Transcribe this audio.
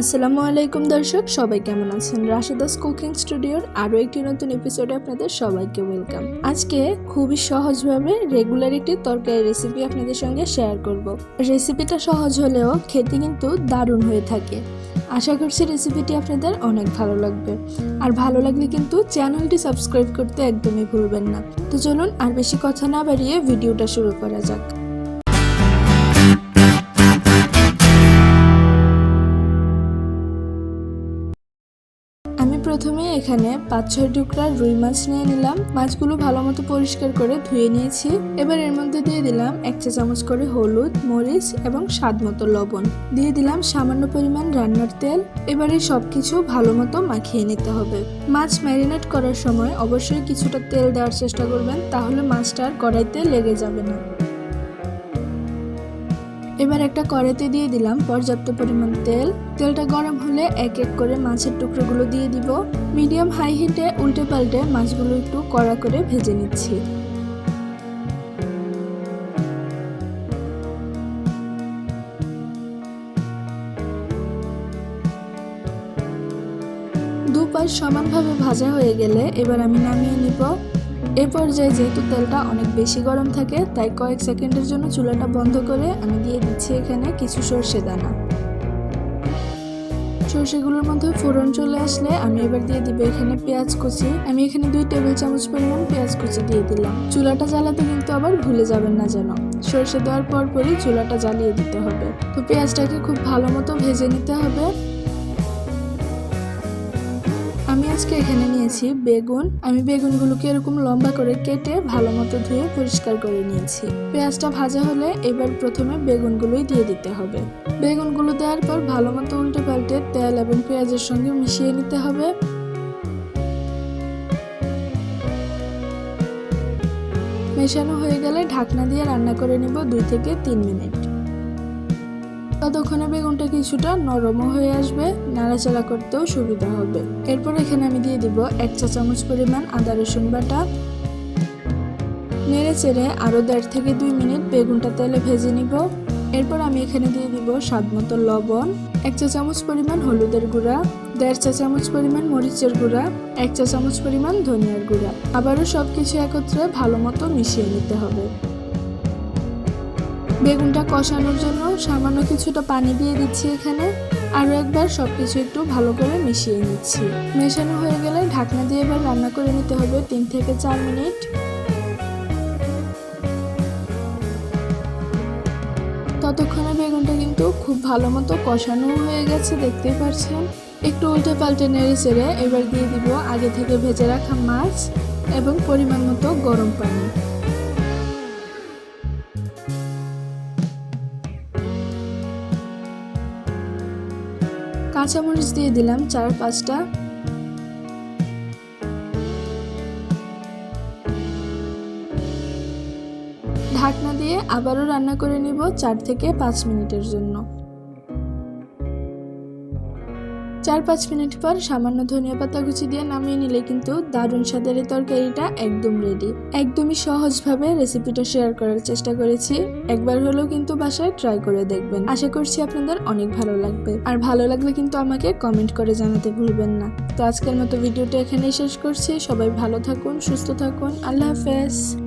আসসালামু আলাইকুম দর্শক, সবাই কেমন আছেন? রাশেদাস কুকিং স্টুডিওর আরও একটি নতুন এপিসোডে আপনাদের সবাইকে ওয়েলকাম আজকে খুবই সহজভাবে রেগুলার একটি তরকারি রেসিপি আপনাদের সঙ্গে শেয়ার করব। রেসিপিটা সহজ হলেও খেতে কিন্তু দারুণ হয়ে থাকে। আশা করছি রেসিপিটি আপনাদের অনেক ভালো লাগবে। আর ভালো লাগলে কিন্তু চ্যানেলটি সাবস্ক্রাইব করতে একদমই ভুলবেন না। তো চলুন আর বেশি কথা না বাড়িয়ে ভিডিওটা শুরু করা যাক। প্রথমে এখানে পাঁচ ছয় টুকরা রুই মাছ নিয়ে নিলাম। মাছগুলো ভালো মতো পরিষ্কার করে ধুয়ে নিয়েছি। এবার এর মধ্যে দিয়ে দিলাম এক চা চামচ করে হলুদ, মরিচ এবং স্বাদ মতো লবণ। দিয়ে দিলাম সামান্য পরিমাণ রান্নার তেল। এবারে সবকিছু ভালো মতো মাখিয়ে নিতে হবে। মাছ ম্যারিনেট করার সময় অবশ্যই কিছুটা তেল দেওয়ার চেষ্টা করবেন, তাহলে মাছটা আর কড়াইতে লেগে যাবে না। এবার একটা কড়াইতে দিয়ে দিলাম পর্যাপ্ত পরিমাণ তেল। তেলটা গরম হলে এক এক করে মাছের টুকরোগুলো দিয়ে দিব। মিডিয়াম হাই হিটে উল্টে পাল্টে মাছগুলো একটু কড়া করে ভেজে নিচ্ছি। দুপাশ সমানভাবে ভাজা হয়ে গেলে এবার আমি নামিয়ে নিব। এ পর্যায়ে যেহেতু তেলটা অনেক বেশি গরম থাকে, তাই কয়েক সেকেন্ডের জন্য চুলাটা বন্ধ করে আমি দিয়ে দিচ্ছি এখানে কিছু সর্ষে দানা। সর্ষেগুলোর মধ্যে ফোড়ন চলে আসলে আমি এবার দিয়ে দিব এখানে পেঁয়াজ কুচি। আমি এখানে দুই টেবিল চামচ পরিমাণ পেঁয়াজ কুচি দিয়ে দিলাম। চুলাটা জ্বালাতে কিন্তু আবার ভুলে যাবেন না যেন। সর্ষে দেওয়ার পর পরই চুলাটা জ্বালিয়ে দিতে হবে। তো পেঁয়াজটাকে খুব ভালো মতো ভেজে নিতে হবে। আজকে এখানে নিয়েছি বেগুন। আমি বেগুনগুলোকে এরকম লম্বা করে কেটে ভালো মতো ধুয়ে পরিষ্কার করে নিয়েছি। পেঁয়াজটা ভাজা হলে এবার প্রথমে বেগুনগুলোই দিয়ে দিতে হবে। বেগুনগুলো দেওয়ার পর ভালো মতো উল্টে পাল্টে তেল এবং পেঁয়াজের সঙ্গে মিশিয়ে নিতে হবে। মেশানো হয়ে গেলে ঢাকনা দিয়ে রান্না করে নিব দুই থেকে তিন মিনিট। ততক্ষণে বেগুনটা কিছুটা নরমও হয়ে আসবে, নাড়াচাড়া করতেও সুবিধা হবে। এরপর এখানে আমি দিয়ে দিব এক চা চামচ পরিমাণ আদা রসুন বাটা। নেড়ে চেড়ে আরও দেড় থেকে দুই মিনিট বেগুনটা তেলে ভেজে নিব। এরপর আমি এখানে দিয়ে দিব স্বাদ মতো লবণ, এক চা চামচ পরিমাণ হলুদের গুঁড়া, দেড় চা চামচ পরিমাণ মরিচের গুঁড়া, এক চা চামচ পরিমাণ ধনিয়ার গুঁড়া। আবারও সব কিছু একত্রে ভালো মতো মিশিয়ে নিতে হবে। বেগুনটা কষানোর জন্য সামান্য কিছুটা পানি দিয়ে দিচ্ছি এখানে। আরও একবার সব কিছু একটু ভালো করে মিশিয়ে নিচ্ছি। মেশানো হয়ে গেলে ঢাকনা দিয়ে এবার রান্না করে নিতে হবে তিন থেকে চার মিনিট। ততক্ষণে বেগুনটা কিন্তু খুব ভালো মতো কষানো হয়ে গেছে, দেখতেই পাচ্ছেন একটু উল্টে পাল্টে নেড়ে চেড়ে এবার দিয়ে দিব আগে থেকে ভেজে রাখা মাছ এবং পরিমাণ মতো গরম পানি। কাঁচামরিচ দিয়ে দিলাম চার পাঁচটা ঢাকনা দিয়ে আবারও রান্না করে নিব চার থেকে পাঁচ মিনিটের জন্য। চার পাঁচ মিনিট পর সামান্য ধনিয়া পাতা কুচি দিয়ে নামিয়ে নিলে কিন্তু দারুণ স্বাদের এই তরকারিটা একদম রেডি একদমই সহজভাবে রেসিপিটা শেয়ার করার চেষ্টা করেছি। একবার হলেও কিন্তু বাসায় ট্রাই করে দেখবেন। আশা করছি আপনাদের অনেক ভালো লাগবে। আর ভালো লাগলে কিন্তু আমাকে কমেন্ট করে জানাতে ভুলবেন না। তো আজকের মতো ভিডিওটা এখানেই শেষ করছি। সবাই ভালো থাকুন, সুস্থ থাকুন। আল্লাহ হাফেজ।